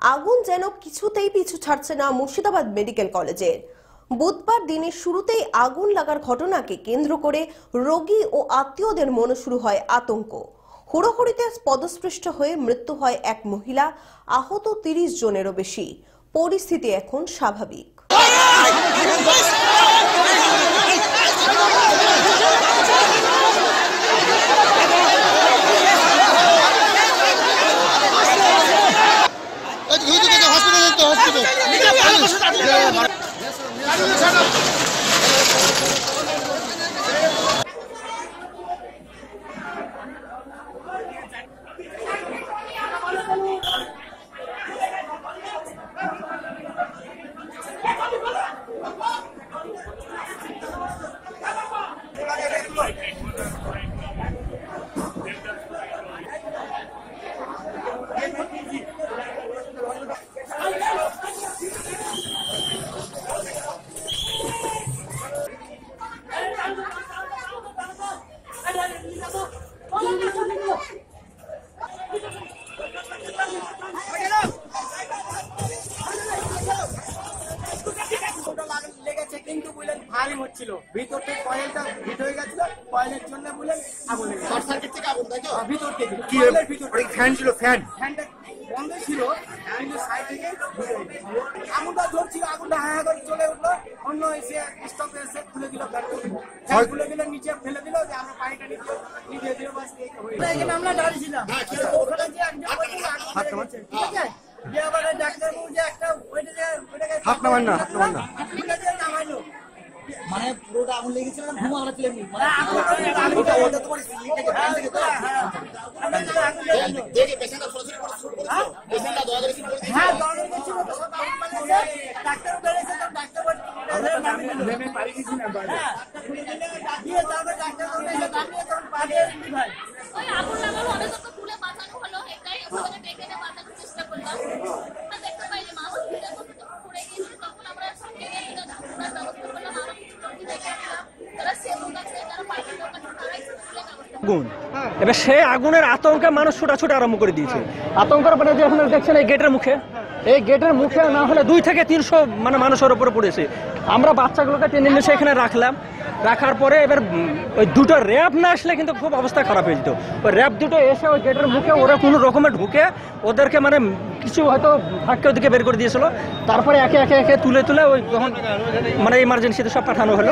আগুন যেন কিছুতেই পিছু ছাড়ছে না মুর্শিদাবাদ মেডিকেল কলেজের। বুধবার দিনের শুরুতেই আগুন লাগার ঘটনাকে কেন্দ্র করে রোগী ও আত্মীয়দের মনে শুরু হয় আতঙ্ক। হুড়োহুড়িতে পদস্পৃষ্ট হয়ে মৃত্যু হয় এক মহিলা, আহত তিরিশ জনেরও বেশি। পরিস্থিতি এখন স্বাভাবিক। হসপিটাল কিন্তু বুঝলেন ফায়ারিং হচ্ছিল ভিতর ভিতর থেকে ভিতর ফ্যান ছিল ফ্যান ফ্যানটা বন্ধ ছিল কিন্তু সাইড আগুনটা জ্বলছিল আগুনটা হ্যাঁ করে চলে উঠল অন্য এসে খুলে দিল নিচে ফেলে দিল যে আমরা পানিটা নিচে নিভিয়ে দিল বাস এই হয়ে গেল। এখানে আমরা দাঁড়িয়েছিলাম ওখানে যে একজন ঠিক আছে? যে আবার ডাক্তারবাবু যে একটা ওইটা যে ওইটাকে হাত নামান না, হাত নামান না। খুলে দিয়ে নামাইলো। মানে পুরোটা আগুন লেগেছিল না ধোঁয়া আমরা ছিলাম ওটা ওটা তোমার স্লিপ থেকে ফ্যান থেকে তো দেখে পেশেন্টটা সরাসরি করে শুরু করেছিল। পেশেন্টটা দয়া করে শুরু করে দিয়েছিল হ্যাঁ দরকার ছিল তো সব আগুন পালিয়েছে ডাক্তার বেড়েছে তো ডাক্তার বলে নেমে পালিয়ে গেছি না বাইরে দিয়ে তারপরে ডাক্তার বলে নামিয়ে তখন পালিয়ে দিলি ভাই। আগুন এবার সেই আগুনের আতঙ্কে মানুষ ছোটা ছোটা আরম্ভ করে দিয়েছে। আতঙ্কের মানে যে আপনারা দেখছেন এই গেটের মুখে? এই গেটের মুখে না হলে দুই থেকে তিনশো মানে মানুষের ওপরে পড়েছে। আমরা বাচ্চাগুলোকে টেনে নিয়ে এসে এখানে রাখলাম। রাখার পরে এবার ওই দুটো র্যাব না আসলে কিন্তু খুব অবস্থা খারাপ হয়ে যেত। ওই র্যাব দুটো এসে ওই গেটের মুখে ওরা কোনো রকমে ঢুকে ওদেরকে মানে কিছু হয়তো ভাগ্যে ওদিকে বের করে দিয়েছিল। তারপরে একে একে একে তুলে তুলে ওই তখন মানে ইমার্জেন্সিতে সব পাঠানো হলো।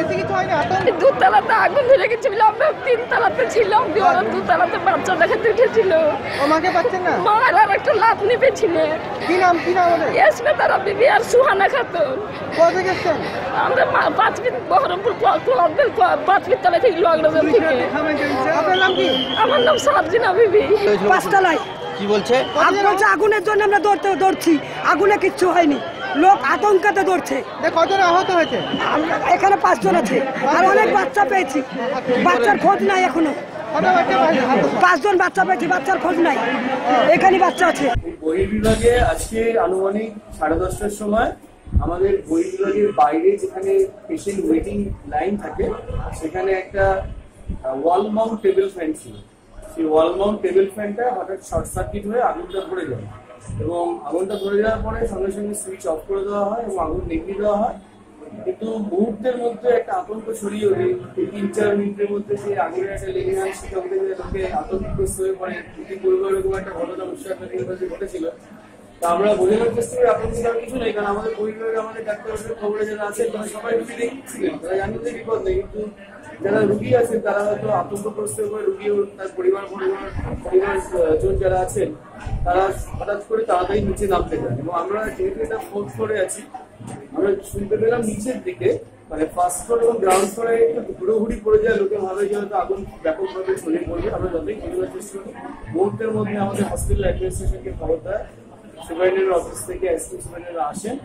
দুতলাতে আগুন ধরে গেছিল আমরা তিনতলাতে ছিলাম দিয়ে ওরা দুতলাতে বাচ্চা দেখাতে উঠেছিল। আমাকে পাচ্ছেন না? মার আর একটা লাভ নিবে ছিল কি নাম কি নাম ওদের? এসবে তারা বিবি আর সুহানা খাতুন। কোথা গেছেন আমরা পাঁচ মিনিট বহরমপুর ক্লাবের পাঁচ মিনিট তলা থেকে লগড়াদের থেকে। নাম আমার নাম সাবজিনা বিবি। পাঁচতলায়। কি বলছে? আগুন বলছে আগুনের জন্য আমরা দৌড়তে দৌড়ছি। আগুনে কিচ্ছু হয়নি। লোক আতঙ্কাতে দৌড়ছে। কজন আহত হয়েছে? আমরা এখানে পাঁচজন আছে। আর অনেক বাচ্চা পেয়েছি। বাচ্চার খোঁজ নাই এখনও। পাঁচজন বাচ্চা পেয়েছি বাচ্চার খোঁজ নাই। এখানে বাচ্চা আছে। বহির্বিভাগে আজকে আনুমানিক সাড়ে দশটার সময় আমাদের বহির্বিভাগের বাইরে যেখানে পেশেন্ট ওয়েটিং লাইন থাকে সেখানে একটা ওয়াল মাউন্ট টেবিল ফ্যান ছিল। সেই ওয়াল মাউন্ট টেবিল ফ্যানটা হঠাৎ শর্ট সার্কিট হয়ে আগুনটা ধরে যায়। এবং আগুনটা ধরে যাওয়ার পরে সঙ্গে সঙ্গে সুইচ অফ করে দেওয়া হয় এবং আগুন নিভিয়ে দেওয়া হয়। কিন্তু মুহূর্তের মধ্যে একটা আতঙ্ক ছড়িয়ে ওঠে। তিন চার মিনিটের মধ্যে সেই আগুনের একটা লেগে যায়, সেটা উঠে লোকে আতঙ্কগ্রস্ত হয়ে পড়ে। ইতিপূর্বে এরকম একটা ঘটনা কাছে ঘটেছিল। আমরা বোঝানোর চেষ্টা করি আতঙ্ক করার কিছু নেই, কারণ আমাদের পরিবারে আমাদের ডাক্তারদের খবরে যারা আছে, তারা সবাই রুগী দেখছিলেন তারা জানেন যে বিপদ নেই, কিন্তু যারা রুগী আছেন তারা হয়তো আতঙ্কগ্রস্ত হয়ে রুগী তার পরিবার পরিবার পরিবার জন যারা আছেন তারা হঠাৎ করে তাড়াতাড়ি নিচে নামতে চান এবং আমরা যেহেতু এটা ফোর্থ ফ্লোরে আছি, আমরা শুনতে পেলাম নিচের দিকে মানে ফার্স্ট ফ্লোর এবং গ্রাউন্ড ফ্লোরে একটু হুড়োহুড়ি পড়ে যায়, লোকে ভাবে যে হয়তো আগুন ব্যাপকভাবে ছড়িয়ে পড়বে। আমরা যতই চেষ্টা করি মুহূর্তের মধ্যে আমাদের হসপিটাল অ্যাডমিনিস্ট্রেশনকে খবর দেয় সুপারিনটেন্ডেন্ট অফিস থেকে অ্যাসিস্ট্যান্ট সুপারিনটেন্ডেন্ট আসেন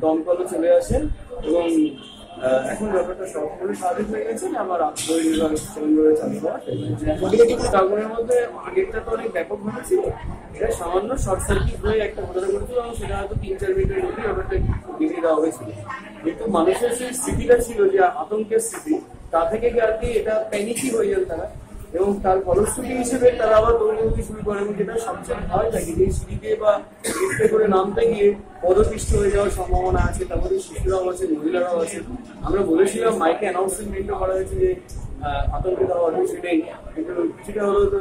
দমকলও চলে আসেন এবং এখন ব্যাপারটা সম্পূর্ণ স্বাভাবিক হয়ে গেছে আমার বিভাগ সুন্দরভাবে চালু করা। আগুনের মধ্যে আগেরটা তো অনেক ব্যাপকভাবে ছিল, এটা সামান্য শর্ট সার্কিট হয়ে একটা ঘটনা ঘটেছিল এবং সেটা হয়তো তিন চার মিনিটের মধ্যেই ব্যাপারটা নিভিয়ে দেওয়া হয়েছিল। কিন্তু মানুষের সেই স্মৃতিটা ছিল যে আতঙ্কের স্মৃতি তা থেকে কি আর কি এটা প্যানিকই হয়ে যান তারা? এবং তার ফলশ্রুতি হিসেবে তারা আবার দৌড়দৌড়ি শুরু করে এবং যেটা সবচেয়ে ভয় লাগে যে সিঁড়িতে বা লিফটে করে নামতে গিয়ে পদপিষ্ট হয়ে যাওয়ার সম্ভাবনা আছে, তারপরে শিশুরাও আছে, মহিলারাও আছে। আমরা বলেছিলাম মাইকে অ্যানাউন্সমেন্টও করা হয়েছে যে আতঙ্কিত হওয়ার সেটাই কিন্তু কিছুটা হলেও তো